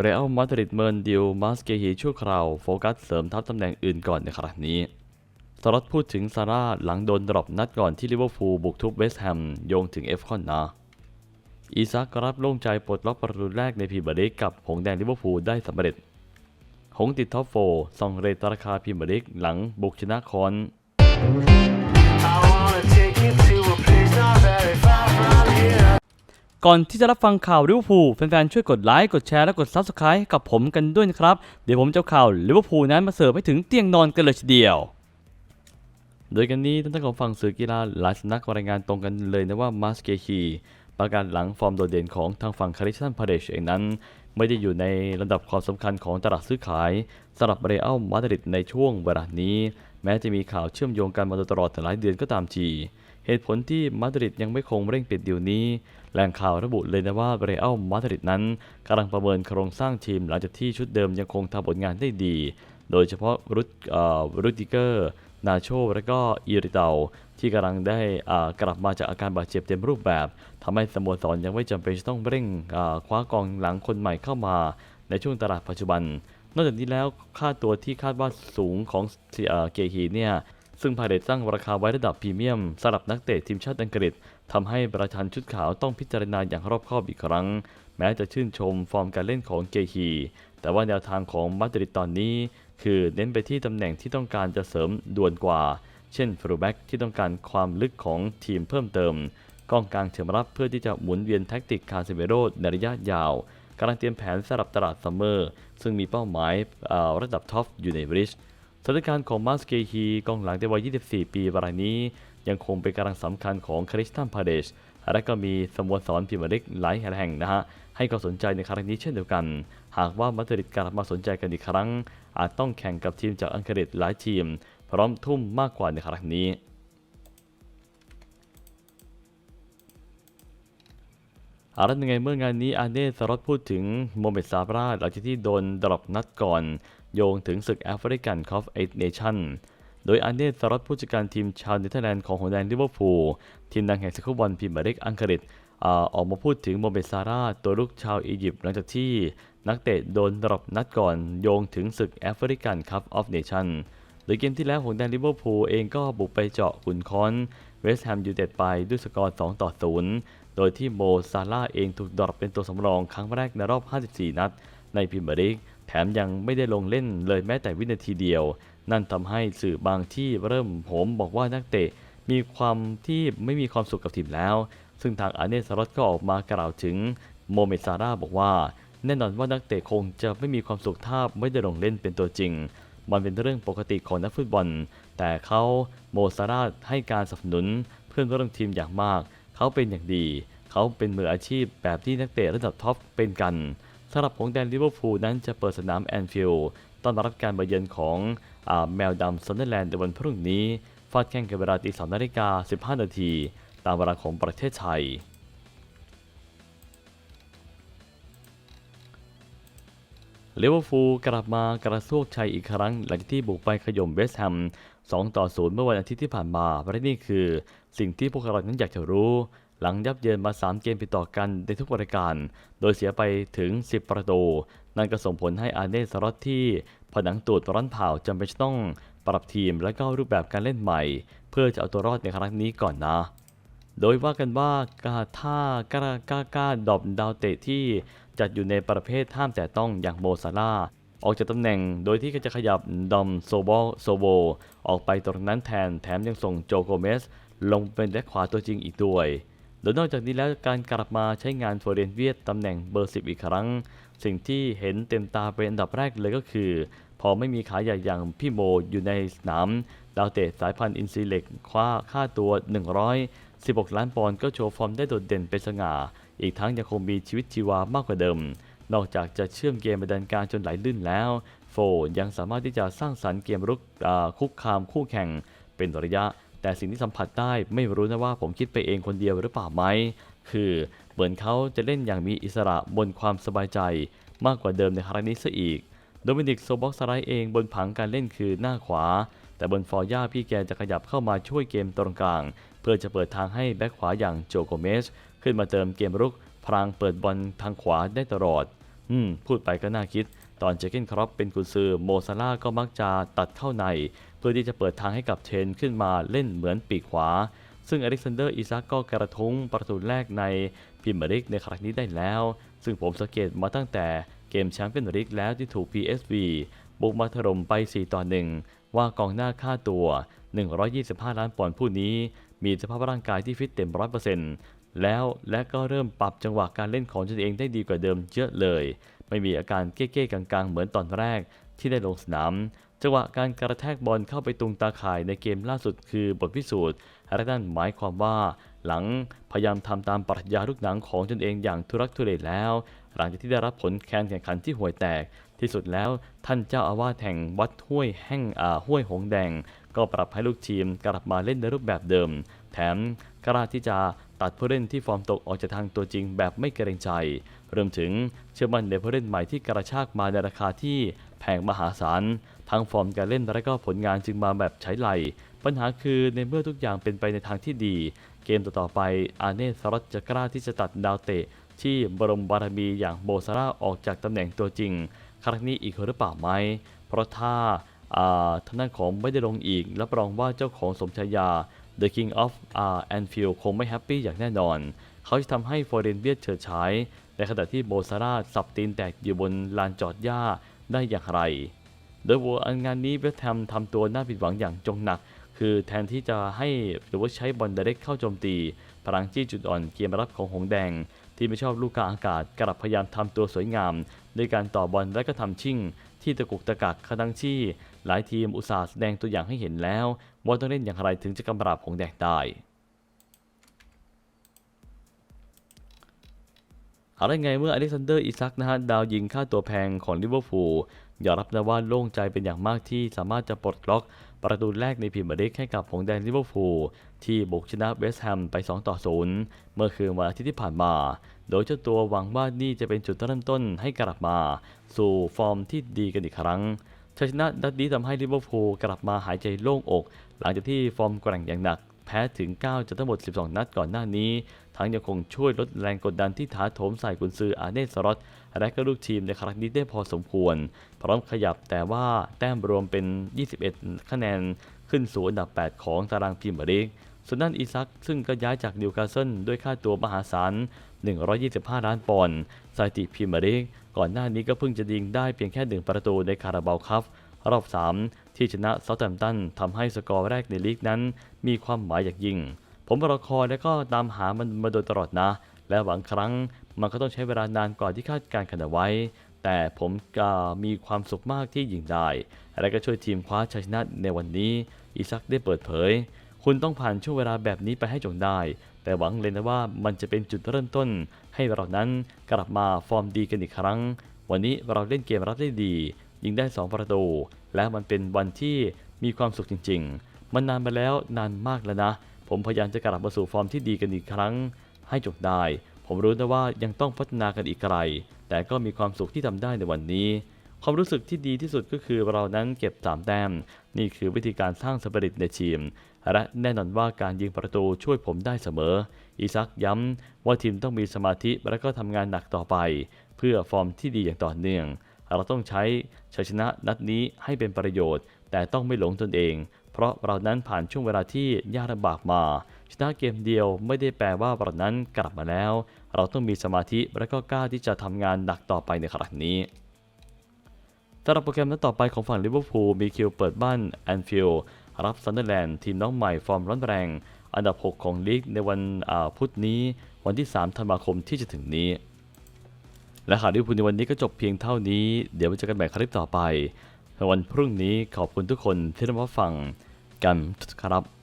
เรอัลมาดริดเมินดิวมาสเกฮีชั่วคราว โฟกัสเสริมทัพตำแหน่งอื่นก่อนในครั้งนี้สล็อตพูดถึงซาร่าหลังโดนดรอปนัดก่อนที่ลิเวอร์พูลบุกทุบเวสต์แฮมโยงถึงเอฟคอนนาอีซักรับโล่งใจปลดล็อกประตูแรกในพรีเมียร์ลีกกับหงแดงลิเวอร์พูลได้สำเร็จ หงส์ติดท็อปโฟร์ส่องเรตราคาพรีเมียร์ลีกหลังบุกชนะคอน ก่อนที่จะรับฟังข่าวลิเวอร์พูลแฟนๆช่วยกดไลค์กดแชร์และกด Subscribe ให้กับผมกันด้วยนะครับ เดี๋ยวผมจะเอาข่าวลิเวอร์พูลนั้นมาเสิร์ฟให้ถึงเตียงนอนกันเลยทีเดียว โดยกันนี้ท่านของฝั่งสื่อกีฬาหลายสำนักรายงานตรงกันเลยนะว่ามาสเกฮีประกาศหลังฟอร์มโดดเด่นของทางฝั่งคาริสตันพาเดชเองนั้น ไม่ได้อยู่ในลำดับความสำคัญของตลาดซื้อขายสำหรับเรอัลมาดริดในช่วงเวลานี้ แม้จะมีข่าวเชื่อมโยงกันมาโดยตลอดแต่หลายเดือนก็ตามที เหตุผลที่มาดริดยังไม่คงเร่งปิดดีลนี้ แหล่งข่าวระบุเลยนะว่าเรอัลมาดริดนั้นกำลังประเมินโครงสร้างทีมหลังจากที่ชุดเดิมยังคงทำผลงานได้ดี โดยเฉพาะรุดรุติเกอร์ นาโชและก็อิริเตาที่กำลังได้กลับมาจากอาการบาดเจ็บเต็มรูปแบบทำให้สโมสรยังไม่จำเป็นต้องเร่งคว้ากองหลังคนใหม่เข้ามาในช่วงตลาดปัจจุบัน นอกจากนี้แล้วค่าตัวที่คาดว่าสูงของเอ่อเกฮีเนี่ย ซึ่งพาเดตตั้งราคาไว้ระดับพรีเมียมสำหรับนักเตะทีมชาติอังกฤษทำให้ประธานชุดขาวต้องพิจารณาอย่างรอบคอบอีกครั้ง แม้จะชื่นชมฟอร์มการเล่นของเกฮีแต่ว่าแนวทางของมาดริดตอนนี้ คือเน้นไปที่ตำแหน่งที่ต้องการจะเสริมด่วนกว่า เช่นฟรูแบ็กที่ต้องการความลึกของทีมเพิ่มเติมกองกลางเฉิมรับเพื่อที่จะหมุนเวียนแท็กติกคาเซเมโรในระยะยาวกำลังเตรียมแผนสำหรับตลาดซัมเมอร์ ซึ่งมีเป้าหมายระดับท็อปอยู่ในบริช สถานการณ์ของมาสเกฮีกองหลังในวัย 24 ปีรายนี้ ยังคงเป็นกำลังสำคัญของคริสตันพาเดชและก็มีสโมสรพรีเมียร์ลีกหลายแห่งนะฮะให้ความสนใจในครั้งนี้เช่นเดียวกัน หากว่ามาดริดกลับมาสนใจกันอีกครั้ง อาจต้องแข่งกับทีมจากอังกฤษหลายทีม พร้อมทุ่มมากกว่าในครั้งนี้อารันยังไงเมื่องานนี้อาเน่สรอตพูดถึงโมเมดซาบราหลังจากที่โดนดรอปนัดก่อน โยงถึงศึกแอฟริกันคอฟเอทเนชั่นโดยอาเน่สรอตผู้จัดการทีมชาวเนเธอร์แลนด์ของหงส์แดงลิเวอร์พูลทีมดังแห่งสกุลบอลพรีเมียร์ลีกอังกฤษออกมาพูดถึงโมเมดซาร่าตัวลูกชาวอียิปต์หลังจากที่นักเตะโดนดรอปนัดก่อนโยงถึงศึกแอฟริกันคัพออฟเนชั่นโดยเกมที่แล้วหงแดงลิเวอร์พูลเองก็บุกไปเจาะขุนค้อนเวสต์แฮมยูไนเต็ดไปด้วยสกอร์ 2 ต่อ 0 โดยที่โมซาร่าเองถูกดรอปเป็นตัวสำรองครั้งแรกในรอบ 54 นัดในพรีเมียร์ลีก ถมยังไม่ได้ลงเล่นเลยแม้แต่วินาทีเดียว นั่นทำให้สื่อบางที่เริ่มโหมบอกว่านักเตะมีความที่ไม่มีความสุขกับทีมแล้ว ซึ่งทางอาเนสรอตก็ออกมากล่าวถึงโมเมซาร่าบอกว่า แน่นอนว่านักเตะคงจะไม่มีความสุขถ้าไม่ได้ลงเล่นเป็นตัวจริง มันเป็นเรื่องปกติของนักฟุตบอล แต่เขาโมซาร่าให้การสนับสนุนเพื่อนร่วมทีมอย่างมาก เขาเป็นอย่างดี เขาเป็นมืออาชีพแบบที่นักเตะระดับท็อปเป็นกัน สำหรับของแดนลิเวอร์พูลนั้นจะเปิดสนามแอนฟิลด์ต้อนรับการมาเยือนของอแมวดำซันเดอร์แลนด์ในวันพรุ่งนี้ฟาดแข่งกันเวลาตีสองนาฬิกา15นาทีตามเวลาของประเทศไทยลิเวอร์พูลกลับมากระซวกชัยอีกครั้ง หลังที่บุกไปขย่มเวสต์แฮม2ต่อ 0 เมื่อวันอาทิตย์ที่ผ่านมาและนี่คือ สิ่งที่พวกเรานั้นอยากจะรู้ หลังยับเยินมา 3 เกมติดต่อกันในทุกรายการ โดยเสียไปถึง 10 ประตู นั่นก็ส่งผลให้อาเน่สรอตที่ผนังตูดร้อนเผาจำเป็นต้องปรับทีมและก็รูปแบบการเล่นใหม่ เพื่อจะเอาตัวรอดในครั้งนี้ก่อนนะ โดยว่ากันว่ากาท่าก้าก้าก้าดอบดาวเตะที่จัดอยู่ในประเภทห้ามแต่ต้องอย่างโมซาร่าออกจากตำแหน่งโดยที่จะขยับดอมโซโบโซโบออกไปตรงนั้นแทนแถมยังส่งโจโกเมส ลงเป็นแบ็คขวาตัวจริงอีกด้วย โดยนอกจากนี้แล้วการกลับมาใช้งานโฟเรนเวียตตำแหน่งเบอร์ 10 อีกครั้ง สิ่งที่เห็นเต็มตาเป็นอันดับแรกเลยก็คือ พอไม่มีขาใหญ่อย่างพี่โมอยู่ในสนาม ดาวเตะสายพันธุ์อินซีเล็กคว้าค่าตัว 116 ล้านปอนด์ก็โชว์ฟอร์มได้โดดเด่นเป็นสง่า อีกทั้งยังคงมีชีวิตชีวามากกว่าเดิม นอกจากจะเชื่อมเกมไปดันการจนไหลลื่นแล้ว โฟยังสามารถที่จะสร้างสรรค์เกมรุกคุกคามคู่แข่งเป็นระยะ แต่สิ่งที่สัมผัสได้ไม่รู้นะว่าผมคิดไปเองคนเดียวหรือเปล่าไหม คือเหมือนเขาจะเล่นอย่างมีอิสระบนความสบายใจ มากกว่าเดิมในครั้งนี้ซะอีก โดมินิกโซบ็อกสไลด์เองบนผังการเล่นคือหน้าขวา แต่บนฟอร์ย่าพี่แกจะขยับเข้ามาช่วยเกมตรงกลาง เพื่อจะเปิดทางให้แบ็คขวาอย่างโจโกเมสขึ้นมาเติมเกมรุกพรางเปิดบอลทางขวาได้ตลอด อืม พูดไปก็น่าคิด ตอนเจเกนครอปเป็นกุนซือโมซาร่าก็มักจะตัดเข้าใน พื่อที่จะเปิดทางให้กับเทนขึ้นมาเล่นเหมือนปีกขวา ซึ่งอเล็กซานเดอร์อิซักก็กระทุ้งประตูแรกในพรีเมียร์ลีกในครั้งนี้ได้แล้ว ซึ่งผมสังเกตมาตั้งแต่เกมแชมเปี้ยนลีกแล้วที่ถูก PSV บุกมาถล่มไป 4 ต่อ 1 ว่ากองหน้าค่าตัว 125 ล้านปอนด์ผู้นี้ มีสภาพร่างกายที่ฟิตเต็ม 100%แล้วและก็เริ่มปรับจังหวะการเล่นของตนเองได้ดีกว่าเดิมเยอะเลย ไม่มีอาการเก้ๆกังๆ เหมือนตอนแรกที่ได้ลงสนาม จังหวะการกระแทกบอลเข้าไปตุงตาข่ายในเกมล่าสุดคือบทพิสูจน์และนั่นหมายความว่า หลังพยายามทำตามปรัชญาลูกหนังของตนเองอย่างทุรักทุเลแล้ว หลังจากที่ได้รับผลแข่งขันที่ห่วยแตกที่สุดแล้วท่านเจ้าอาวาสแห่งวัดห้วยแห่งอ่าห้วยหงแดง ก็ปรับให้ลูกทีมกลับมาเล่นในรูปแบบเดิม แถมกล้าที่จะ ตัดผู้เล่นที่ฟอร์มตกออกจากทางตัวจริงแบบไม่เกรงใจ รวมถึงเชื่อมั่นในผู้เล่นใหม่ที่กระชากมาในราคาที่แพงมหาศาล ทั้งฟอร์มการเล่นและก็ผลงานจึงมาแบบใช้ไหล ปัญหาคือในเมื่อทุกอย่างเป็นไปในทางที่ดี เกมต่อๆไปอาเนสล็อตจะกล้าที่จะตัดดาวเตะ ที่บรมบารมีอย่างโบซาร่าออกจากตำแหน่งตัวจริง ครั้งนี้อีกหรือเปล่าไหม เพราะถ้าอ่าทางด้านของไม่ได้ลงอีกรับรองว่าเจ้าของสมชายา The King of uh, Anfield คงไม่แฮปปี้อย่างแน่นอน เขาจะทำให้ฟอร์เรนเบียดเฉิดฉายในขณะที่โบซาร่าสับตีนแตกอยู่บนลานจอดหญ้าได้อย่างไร โดยวัวงานนี้เวสแฮมทำตัวน่าผิดหวังอย่างจงหนัก คือแทนที่จะให้หรือว่าใช้บอลเดเร็กเข้าโจมตี พลังจี้จุดอ่อนเกมรับของหงแดง ที่ไม่ชอบลูกกลางอากาศกลับพยายามทำตัวสวยงามด้วยการต่อบอลและก็ทำชิ่งที่ตะกุกตะกักขดังที่หลายทีมอุตส่าห์แสดงตัวอย่างให้เห็นแล้ว ว่าต้องเล่นอย่างไรถึงจะกำราบหงแดงได้อะไรไงเมื่ออเล็กซานเดอร์อิซักนะฮะดาวยิงค่าตัวแพงของลิเวอร์พูลยอมรับนะว่าโล่งใจเป็นอย่างมากที่สามารถจะปลดล็อกประตูแรกในพรีเมียร์ลีกให้กับหงแดงลิเวอร์พูลที่บุกชนะเวสต์แฮมไป 2 ต่อ 0 เมื่อคืนวันอาทิตย์ที่ผ่านมา โดยเจ้าตัวหวังว่านี่จะเป็นจุดเริ่มต้นให้กลับมา สู่ฟอร์มที่ดีกันอีกครั้งชัยชนะนัดนี้ทำให้ลิเวอร์พูลกลับมาหายใจโล่งอก หลังจากที่ฟอร์มแกร่งอย่างหนัก แพ้ถึง 9จากทั้งหมด 12 นัดก่อนหน้านี้ ทั้งยังคงช่วยลดแรงกดดันที่ถาโถมใส่กุนซืออาเนสล็อตและก็ลูกทีมในครั้งนี้ได้พอสมควร พร้อมขยับแต่ว่าแต้มรวมเป็น 21 คะแนนขึ้นสู่อันดับ 8 ของตารางพรีเมียร์ลีกส่วนด้านอีซักซึ่งก็ย้ายจากนิวคาสเซิลด้วยค่าตัวมหาศาล 125 ล้านปอนด์สถิติพรีเมียร์ลีกก่อนหน้านี้ก็เพิ่งจะยิงได้เพียงแค่หนึ่งประตูในคาราบาวคัพ รอบ 3 ที่ชนะเซาท์แฮมป์ตันทำให้สกอร์แรกในลีกนั้น มีความหมายอย่างยิ่ง ผมรอคอยและก็ตามหามันมาโดยตลอดนะ และบางครั้งมันก็ต้องใช้เวลานานกว่าที่คาดการณ์กันเอาไว้ แต่ผมก็มีความสุขมากที่ยิงได้ และก็ช่วยทีมคว้าชัยชนะในวันนี้อีซักได้เปิดเผย คุณต้องผ่านช่วงเวลาแบบนี้ไปให้จงได้ แต่หวังเลยนะว่ามันจะเป็นจุดเริ่มต้น ให้เรานั้นกลับมาฟอร์มดีกันอีกครั้ง วันนี้เราเล่นเกมรับได้ดี ยิงได้ 2 ประตู และมันเป็นวันที่มีความสุขจริง ๆ มันนานมาแล้วนานมากแล้วนะ ผมพยายามจะกลับมาสู่ฟอร์มที่ดีกันอีกครั้ง ให้จบได้ ผมรู้นะว่ายังต้องพัฒนากันอีกไกล แต่ก็มีความสุขที่ทำได้ในวันนี้ ความรู้สึกที่ดีที่สุดก็คือเรานั้นเก็บ3แต้ม นี่คือวิธีการสร้างสปิริตในทีม และแน่นอนว่าการยิงประตูช่วยผมได้เสมอ อีซักย้ำว่าทีมต้องมีสมาธิและก็ทำงานหนักต่อไป เพื่อฟอร์มที่ดีอย่างต่อเนื่อง เราต้องใช้ชัยชนะนัดนี้ให้เป็นประโยชน์ แต่ต้องไม่หลงตนเอง เพราะเรานั้นผ่านช่วงเวลาที่ยากลำบากมา ชนะเกมเดียวไม่ได้แปลว่าเรานั้นกลับมาแล้ว เราต้องมีสมาธิและก็กล้าที่จะทำงานหนักต่อไปในครั้งนี้สำหรับโปรแกรมนัดต่อไปของฝั่งลิเวอร์พูลมีคิวเปิดบ้านแอนฟิลด์รับซันเดอร์แลนด์ทีมน้องใหม่ฟอร์มร้อนแรง อันดับ 6 ของลีกในวันพุธนี้ วันที่ 3 ธันวาคมที่จะถึงนี้ และข่าวที่พูดในวันนี้ก็จบเพียงเท่านี้ เดี๋ยวไปเจอกันใหม่คลิปต่อไปในวันพรุ่งนี้ขอบคุณทุกคนที่รับฟังกันครับ